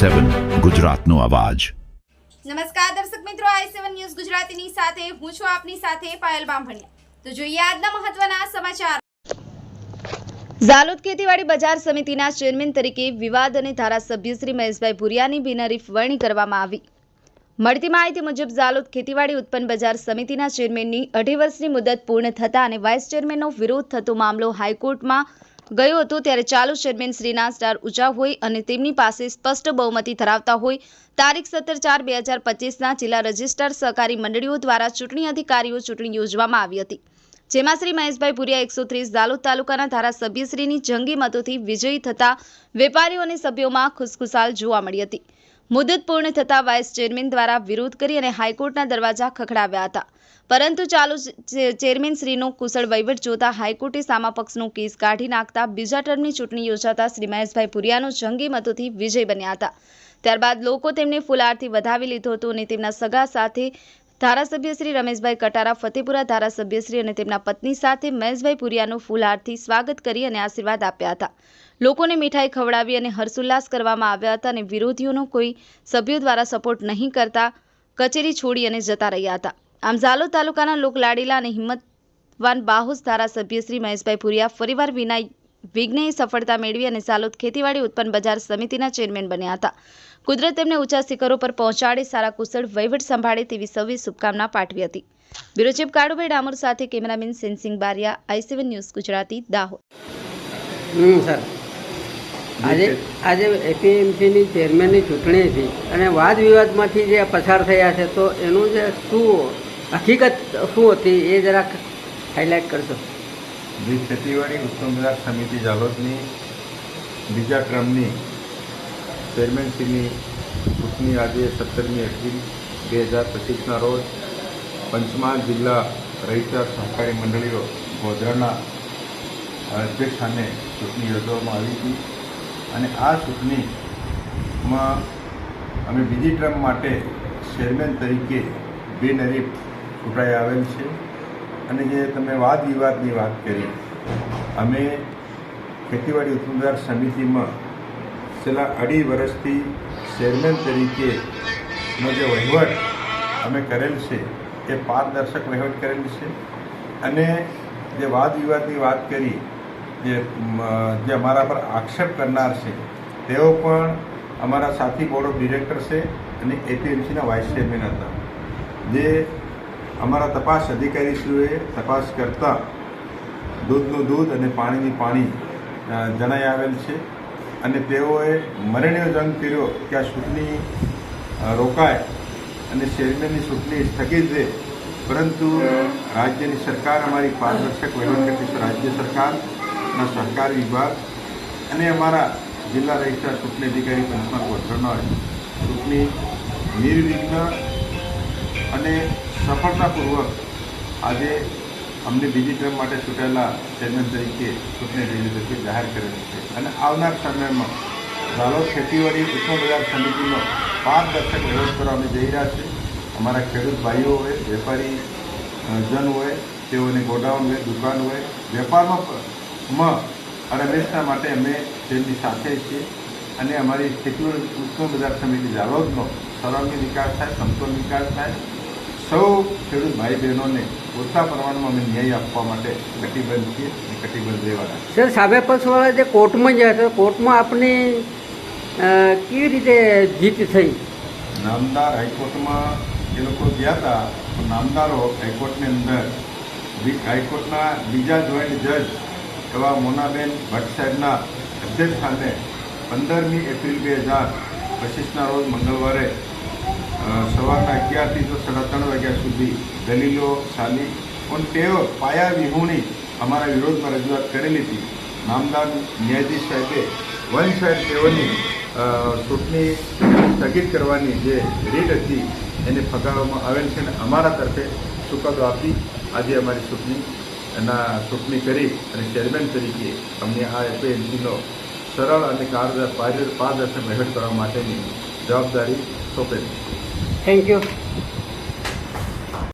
સેવન ગુજરાતનો અવાજ. નમસ્કાર દર્શક મિત્રો આઈ સેવન ન્યૂઝ ગુજરાતીની સાથે હું છું આપની સાથે પાયલ બામભણિયા. તો જોઈએ આજના મહત્વના સમાચાર. ઝાલોદ ખેતીવાડી બજાર સમિતિના ચેરમેન તરીકે વિવાદ અને ધારાસભ્ય શ્રી મહેશભાઈ ભુરિયાની બિનહરીફ વરણી કરવામાં આવી. મળતી માહિતી મુજબ ઝાલોદ ખેતીવાડી ઉત્પન્ન બજાર સમિતિના ચેરમેનની અઢી વર્ષની મુદત પૂર્ણ થતાં અને વાઇસ ચેરમેનનો વિરોધ થતો મામલો હાઈકોર્ટમાં ગયો હતો ત્યારે ચાલુ ચેરમેન શ્રીના સ્ટાર ઊંચા હોય અને તેમની પાસે સ્પષ્ટ બહુમતી ધરાવતા હોય. તારીખ સત્તર ચાર બે હજાર પચીસના જિલ્લા રજિસ્ટ્રાર સહકારી મંડળીઓ દ્વારા ચૂંટણી અધિકારીઓ ચૂંટણી યોજવામાં આવી હતી. જેમાં શ્રી મહેશભાઈ પુરિયા એકસો ત્રીસ દાલોદ તાલુકાના ધારાસભ્યશ્રીની જંગી મતોથી વિજયી થતા વેપારીઓ અને સભ્યોમાં ખુશખુશાલ જોવા મળી હતી. મુદત પૂર્ણ થતાં વાઇસ ચેરમેન દ્વારા વિરોધ કરી અને હાઈકોર્ટના દરવાજા ખખડાવ્યા હતા. પરંતુ ચાલુ ચેરમેન શ્રીનો કુશળ વહીવટ જોતા હાઈકોર્ટે સામા પક્ષનો કેસ કાઢી નાખતા બીજા ટર્મની ચૂંટણી યોજાતા શ્રી મહેશભાઈ પુરિયાનો જંગી મતોથી વિજય બન્યા હતા. ત્યારબાદ લોકો તેમને ફુલારથી વધાવી લીધો હતો અને તેમના સગા સાથે ધારાસભ્ય શ્રી રમેશભાઈ કટારા ફતેપુરા ધારાસભ્ય શ્રી અને તેમના પત્ની સાથે મહેશભાઈ પુરિયાનું ફૂલહારથી સ્વાગત કરી અને આશીર્વાદ આપ્યા હતા. લોકોને મીઠાઈ ખવડાવી અને હર્ષોલ્લાસ કરવામાં આવ્યા હતા અને વિરોધીઓનો કોઈ સભ્યો દ્વારા સપોર્ટ નહીં કરતા કચેરી છોડી અને જતા રહ્યા હતા. આમ ઝાલોદ તાલુકાના લોકલાડીલા અને હિંમતવાન બાહોશ ધારાસભ્ય શ્રી મહેશભાઈ પુરિયા ફરીવાર વિના વિઘ્નય સફળતા મેળવી અને ઝાલોદ ખેતીવાડી ઉત્પન્ન બજાર સમિતિના ચેરમેન બન્યા હતા. કુદરત તેમને ઊંચા શિખરો પર પહોંચાડી સારા કુશળ વહીવટ સંભાળે તેવી સૌએ શુભકામના પાઠવી હતી. બ્યુરો ચીફ કાળુભાઈ ડામોર સાથે cameraman Sensing Baria I news Gujarati Dahod. Sir. આજે આજે એપીએમસીની ચેરમેનની ચૂંટણી હતી અને વાદ વિવાદમાંથી જે પસાર થયા છે તો એનું જે શું હકીકત શું હતી એ જરાક હાઇલાઇટ કરશો. જે ખેતીવાડી ઉત્તમ બજાર સમિતિ જાલોદની બીજા ક્રમની ચેરમેનશ્રીની ચૂંટણી આજે સત્તરમી એપ્રિલ બે હજાર પચીસના રોજ પંચમહાલ જિલ્લા રહીતર સહકારી મંડળીઓ ગોધરાના અધ્યક્ષસ્થાને ચૂંટણી યોજવામાં આવી હતી. અને આ ચૂંટણીમાં અમે બીજી ટર્મ માટે ચેરમેન તરીકે બિનહરીફ ચૂંટાઈ આવેલ છે. અને જે તમે વાદ વિવાદની વાત કરી, અમે ખેતીવાડી ઉત્પાદન સમિતિમાં છેલ્લા અઢી વર્ષથી ચેરમેન તરીકેનો જે વહીવટ અમે કરેલ છે, એ પારદર્શક વહીવટ કરેલ છે. અને જે વાદ વિવાદની વાત કરી, જે જે અમારા પર આક્ષેપ કરનાર છે, તેઓ પણ અમારા સાથી બોર્ડ ઓફ ડિરેક્ટર છે અને એપીએમસીના વાઇસ ચેરમેન હતા. જે અમારા તપાસ અધિકારીશ્રીઓએ તપાસ કરતા દૂધનું દૂધ અને પાણીની પાણી જણાઈ આવેલ છે. અને તેઓએ મરણીય જંગ કર્યો કે આ ચૂંટણી રોકાય અને ચેરમેનની ચૂંટણી સ્થગિત રહે. પરંતુ રાજ્યની સરકાર અમારી પારદર્શક વહીવટ રાજ્ય સરકારના સહકાર વિભાગ અને અમારા જિલ્લા રજિસ્ટ્રાર ચૂંટણી અધિકારી પંચમાં ગોઠવણનો ચૂંટણી નિર્વિઘ્ન અને સફળતાપૂર્વક આજે અમને બીજી ટર્મ માટે ચૂંટાયેલા ચેરમેન તરીકે ચૂંટણી રેલી તરીકે જાહેર કરેલી છે. અને આવનાર સમયમાં ઝાલોદ ખેતીવાડી ઉત્પન્ન બજાર સમિતિનો પારદર્શક વિરોધ કરવા અમે જઈ રહ્યા છે અમારા ખેડૂત ભાઈઓ હોય, વેપારી જન હોય, તેઓને ગોડાઉન હોય, દુકાન હોય, વેપારમાં અને હંમેશા માટે અમે તેમની સાથે છીએ. અને અમારી ખેતીવાડી ઉત્પન્ન બજાર સમિતિ ઝાલોદનો સર્વાંગી વિકાસ થાય સમતોલ વિકાસ થાય. સૌ ખેડૂત ભાઈ બહેનોને પૂરતા પ્રમાણમાં અમે ન્યાય આપવા માટે કટિબદ્ધ છીએ અને કટિબદ્ધ રહેવાના. સર સાબે પક્ષવાળા જે કોર્ટમાં ગયા હતા કોર્ટમાં આપની કેવી રીતે જીત થઈ નામદાર હાઈકોર્ટમાં જે લોકો ગયા હતા તો નામદારો હાઈકોર્ટની અંદર હાઈકોર્ટના બીજા જોઈન્ટ જજ એવા મોનાબેન ભટ્ટ સાહેબના અધ્યક્ષ સ્થાને પંદરમી એપ્રિલ બે હજાર પચીસના રોજ મંગળવારે સવારના અગિયારથી તો સાડા ત્રણ વાગ્યા સુધી દલીલો, સાલી પણ તેઓ પાયા વિહોણી અમારા વિરોધમાં રજૂઆત કરેલી હતી. નામદાર ન્યાયાધીશ સાહેબે વન સાહેબ તેઓની ચૂંટણી સ્થગિત કરવાની જે રીટ હતી એને ફગાવવામાં આવેલ છે અને અમારા તરફે ચુકાદો આપી આજે અમારી ચૂંટણી, એના ચૂંટણી કરી અને ચેરમેન તરીકે અમને આ એપીએમસીનો સરળ અને પારદર્શક વહીવટ કરવા માટેની જવાબદારી સોંપેલી. thank you.